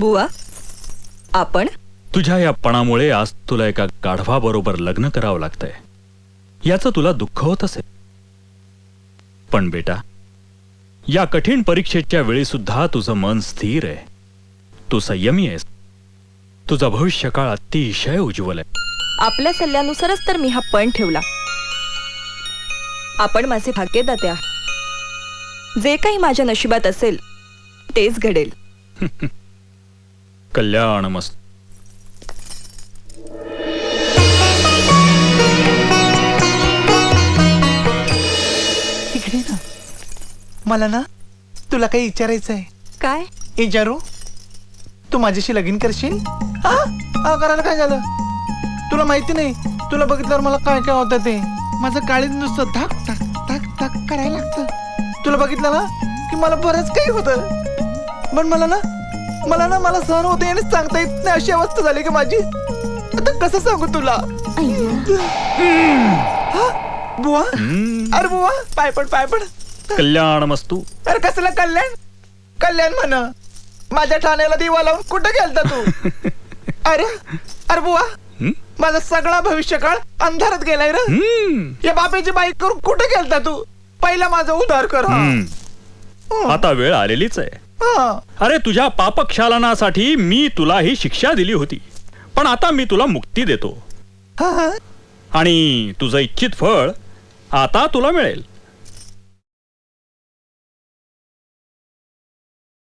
बुवा आपण? तुझ्या या पणामुळे आज तुला एका गाढवाबरोबर लग्न करावं लागतंय. याचं तुला दुःख होत असेल. पण बेटा या कठीण परीक्षेच्या वेळी सुद्धा तुझं मन स्थिर आहे. तू संयमी आहेस. तुझा भविष्यकाळ अतिशय उज्ज्वल आहे. आपल्या सल्ल्यानुसारच तर मी हा पण ठेवला. आपण माझे भाग्यदाते आहात. जे काही माझ्या नशिबात असेल तेच घडेल. कल्याण मस्त इकडे ना मला ना तुला काही विचारायचं आहे काय? विचारू तू माझ्याशी लगीन करशील हा हा करायला काय झालं तुला माहिती नाही तुला बघितल्यावर मला काय काय होतं ते माझं काळीज नुसतं धाक धाक धाक धाक करायला लागतं तुला बघितलं ना की मला बरंच काही होतं पण मला ना मला ना मला सहन होते आणि सांगता येत नाही अशी अवस्था झाली की माझी? आता कसं सांगू तुला? हा? बुवा? अरे बुवा पाय पड पाय पड. कल्याण मस्तू. अरे कसलं कल्याण? कल्याण म्हण. माझ्या ठाण्याला दिवा लावून कुठं गेलता तू? अरे अरे बुवा माझा सगळा भविष्यकाळ अंधारात गेलाय रे. या बापेची बाईक करून कुठं गेलता तू? पहिला माझा उद्धार कर हा. हम्म. आता वेळ आलेलीच आहे. अरे तुझ्या पापक्षालनासाठी मी तुला ही शिक्षा दिली होती. पण आता मी तुला मुक्ती देतो. आणि तुझं इच्छित फळ आता तुला मिळेल.